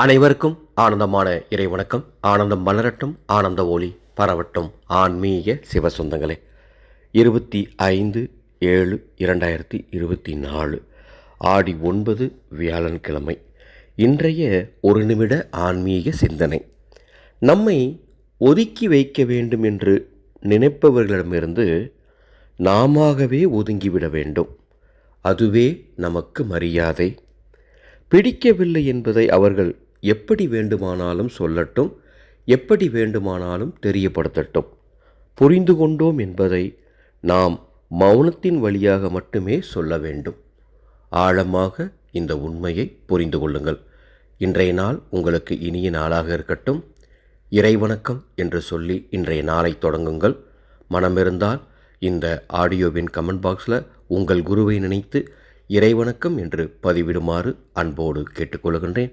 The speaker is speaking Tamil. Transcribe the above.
அனைவருக்கும் ஆனந்தமான இறைவணக்கம் ஆனந்தம் மலரட்டும் ஆனந்த ஒளி பரவட்டும். ஆன்மீக சிவசொந்தங்களே இருபத்தி ஐந்து ஏழு இரண்டாயிரத்தி இருபத்தி நாலு ஆடி ஒன்பது வியாழன்கிழமை. இன்றைய ஒரு நிமிட ஆன்மீக சிந்தனை. நம்மை ஒதுக்கி வைக்க வேண்டும் என்று நினைப்பவர்களிடமிருந்து நாமாகவே ஒதுங்கிவிட வேண்டும். அதுவே நமக்கு மரியாதை. பிடிக்கவில்லை என்பதை அவர்கள் எப்படி வேண்டுமானாலும் சொல்லட்டும் எப்படி வேண்டுமானாலும் தெரியப்படுத்தட்டும். புரிந்து கொண்டோம் என்பதை நாம் மௌனத்தின் வழியாக மட்டுமே சொல்ல வேண்டும். ஆழமாக இந்த உண்மையை புரிந்து கொள்ளுங்கள். இன்றைய நாள் உங்களுக்கு இனிய நாளாக இருக்கட்டும். இறைவணக்கம் என்று சொல்லி இன்றைய நாளை தொடங்குங்கள். மனமிருந்தால் இந்த ஆடியோவின் கமெண்ட் பாக்ஸில் உங்கள் குருவை நினைத்து இறைவணக்கம் என்று பதிவிடுமாறு அன்போடு கேட்டுக்கொள்கின்றேன்.